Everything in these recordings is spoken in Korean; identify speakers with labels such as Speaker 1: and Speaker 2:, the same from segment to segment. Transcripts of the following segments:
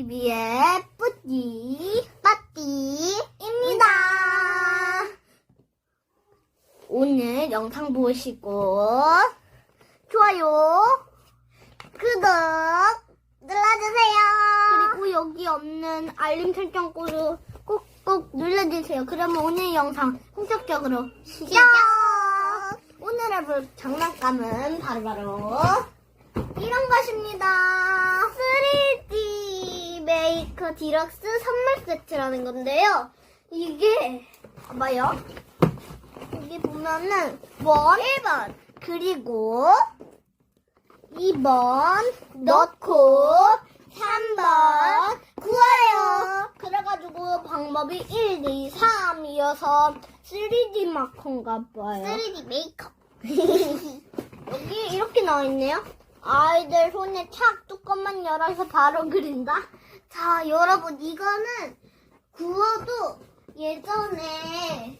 Speaker 1: TV의 뿌띠 빠띠입니다. 오늘 영상 보시고 좋아요, 구독 눌러주세요. 그리고 여기 없는 알림 설정코드 꼭꼭 눌러주세요. 그러면 오늘 영상 본격적으로 시작. 오늘의 볼 장난감은 바로바로 이런 것입니다. 3D 디럭스 선물 세트라는 건데요. 이게 봐봐요. 여기 보면은 원 1번 그리고 2번 넣고 3번 구하래요. 그래가지고 방법이 1, 2, 3이어서 3D 마커인가 봐요.
Speaker 2: 3D 메이크업.
Speaker 1: 여기 이렇게 나와 있네요. 아이들 손에 착 뚜껑만 열어서 바로 그린다. 자, 여러분 이거는 구워도 예전에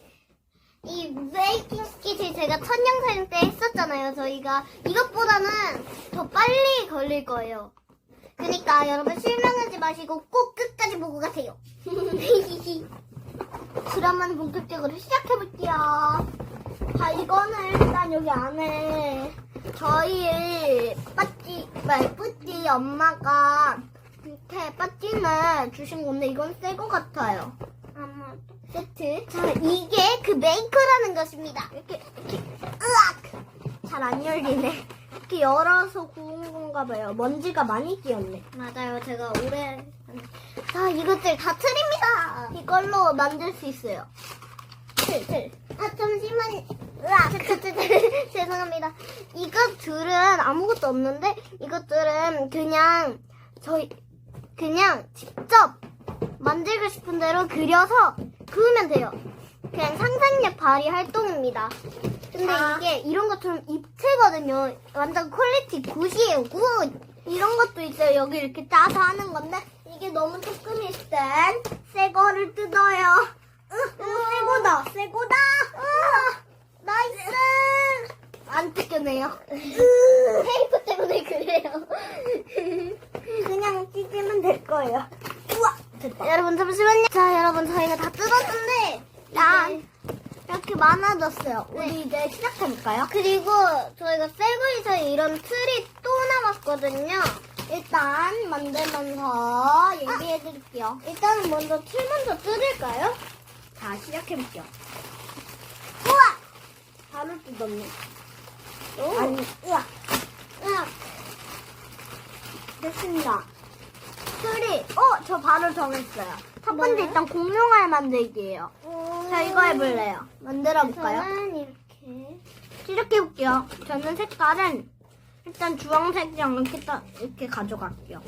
Speaker 1: 이 메이킹 스킷을 제가 첫 영상 때 했었잖아요. 저희가 이것보다는 더 빨리 걸릴 거예요. 그러니까 여러분 실망하지 마시고 꼭 끝까지 보고 가세요. 그러면 본격적으로 시작해볼게요. 자, 이거는 일단 여기 안에 저희 빠찌, 말 뿌띠 엄마가 이렇게 빠찌는 주신 건데 이건 새 거 같아요.
Speaker 2: 아마
Speaker 1: 세트. 자, 이게 그 메이커라는 것입니다. 이렇게, 이렇게, 으악! 잘 안 열리네. 이렇게 열어서 구운 건가 봐요. 먼지가 많이 끼었네.
Speaker 2: 맞아요. 제가 오래
Speaker 1: 자, 이것들 다 틀입니다. 이걸로 만들 수 있어요. 틀, 틀.
Speaker 2: 아 잠시만.
Speaker 1: 으악! 죄송합니다. 이것들은 아무것도 없는데, 이것들은 그냥, 저희, 그냥 직접 만들고 싶은 대로 그려서 그으면 돼요. 그냥 상상력 발휘 활동입니다. 근데
Speaker 2: 아.
Speaker 1: 이게 이런 것처럼 입체거든요. 완전 퀄리티 굿이에요, 굿! 이런 것도 있어요. 여기 이렇게 짜서 하는 건데, 이게 너무 조금 있을 땐새 거를 뜯어요. 새 거다, 새 거다! 으, 나이스! 안 뜯겨내요. 테이프 때문에 그래요. 그냥 찢으면 될 거예요. 우와! 됐다. 여러분, 잠시만요. 자, 여러분, 저희가 다 뜯었는데, 난 이렇게 많아졌어요. 우리 이제 시작해볼까요?
Speaker 2: 그리고 저희가 새거에서 이런 틀이 또 남았거든요.
Speaker 1: 일단 만들면서 얘기해드릴게요.
Speaker 2: 일단은 먼저 틀 먼저 뜯을까요?
Speaker 1: 자, 시작해볼게요. 우와! 바로 뜯었네.
Speaker 2: 오.
Speaker 1: 아니, 우와.
Speaker 2: 으악.
Speaker 1: 됐습니다. 틀이, 어, 저 바로 정했어요. 첫 번째
Speaker 2: 뭐요?
Speaker 1: 일단 공룡알 만들기예요. 자, 이거 해볼래요. 만들어 볼까요?
Speaker 2: 저는 이렇게.
Speaker 1: 시작해볼게요. 저는 색깔은 일단 주황색이랑 이렇게, 따, 이렇게 가져갈게요.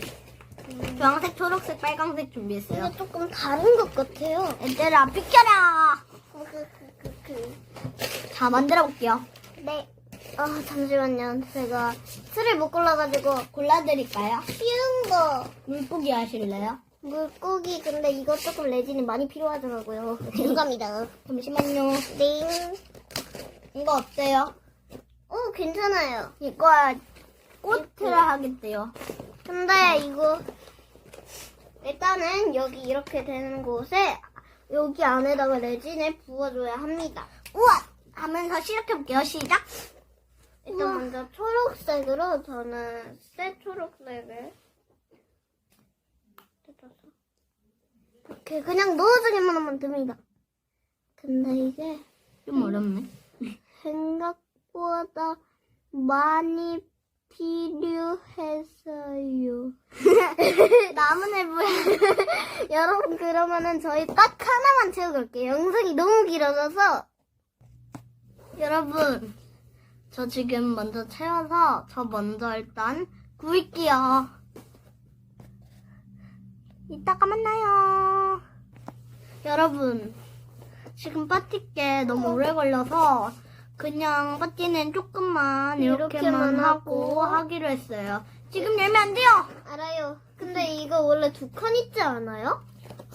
Speaker 1: 주황색, 초록색, 빨강색 준비했어요.
Speaker 2: 이게 조금 다른 것 같아요.
Speaker 1: 얘들아, 비켜라!
Speaker 2: 그, 그, 그, 그.
Speaker 1: 자, 만들어 볼게요.
Speaker 2: 네. 아, 잠시만요. 제가
Speaker 1: 틀을 못 골라가지고 골라드릴까요?
Speaker 2: 쉬운 거.
Speaker 1: 물고기 하실래요?
Speaker 2: 물고기, 근데 이거 조금 레진이 많이 필요하더라고요. 죄송합니다.
Speaker 1: 잠시만요.
Speaker 2: 네.
Speaker 1: 이거 어때요?
Speaker 2: 어, 괜찮아요.
Speaker 1: 이거 꽃을 하겠대요.
Speaker 2: 근데 이거 일단은 여기 이렇게 되는 곳에 여기 안에다가 레진을 부어줘야 합니다.
Speaker 1: 우와! 하면서 시작해볼게요. 시작!
Speaker 2: 일단
Speaker 1: 우와.
Speaker 2: 먼저 초록색으로 저는 새 초록색을 뜯어서 이렇게 그냥 넣어주기만 하면 됩니다. 근데 이게
Speaker 1: 좀 어렵네.
Speaker 2: 생각보다 많이 필요해서요.
Speaker 1: 나무늘보야.
Speaker 2: 여러분 그러면은 저희 딱 하나만 채워갈게요. 영상이 너무 길어져서
Speaker 1: 여러분, 저 지금 먼저 채워서 저 먼저 일단 구울게요. 이따가 만나요. 여러분, 지금 빠띠게 너무 오래 걸려서 그냥 빠띠는 조금만 이렇게만
Speaker 2: 이렇게만
Speaker 1: 하고
Speaker 2: 하고
Speaker 1: 하기로 했어요. 지금 열면 안 돼요.
Speaker 2: 알아요. 근데 이거 원래 두 칸 있지 않아요?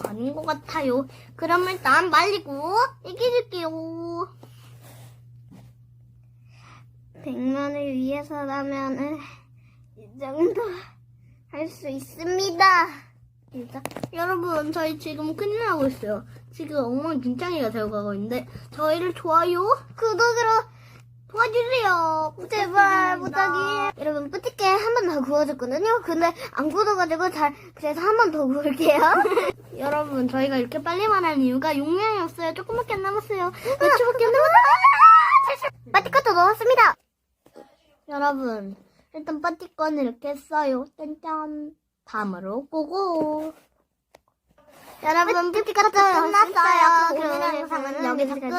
Speaker 1: 아닌 것 같아요. 그럼 일단 말리고 얘기해줄게요.
Speaker 2: 백만을 위해서라면은 이 정도 할 수 있습니다.
Speaker 1: 진짜. 여러분, 저희 지금 큰일 나고 있어요. 지금 엉망진창이가 되어 가고 있는데, 저희를 좋아요, 구독으로 도와주세요.
Speaker 2: 제발
Speaker 1: 부탁드립니다.
Speaker 2: 부탁이. 여러분 뿌띠게 한 번 더 구워줬거든요. 근데 안 구워가지고 잘 그래서 한 번 더 구울게요.
Speaker 1: 여러분, 저희가 이렇게 빨리 말하는 이유가 용량이 없어요. 조금밖에 안 남았어요. 몇 초밖에 안 남았어요.
Speaker 2: 빠띠것도 넣었습니다.
Speaker 1: 여러분, 일단 빠띠건 이렇게 써요. 짠짠. 다음으로 고고.
Speaker 2: 여러분 뿌띠것도
Speaker 1: 끝났어요.
Speaker 2: 오늘
Speaker 1: 영상은
Speaker 2: 여기서 끝.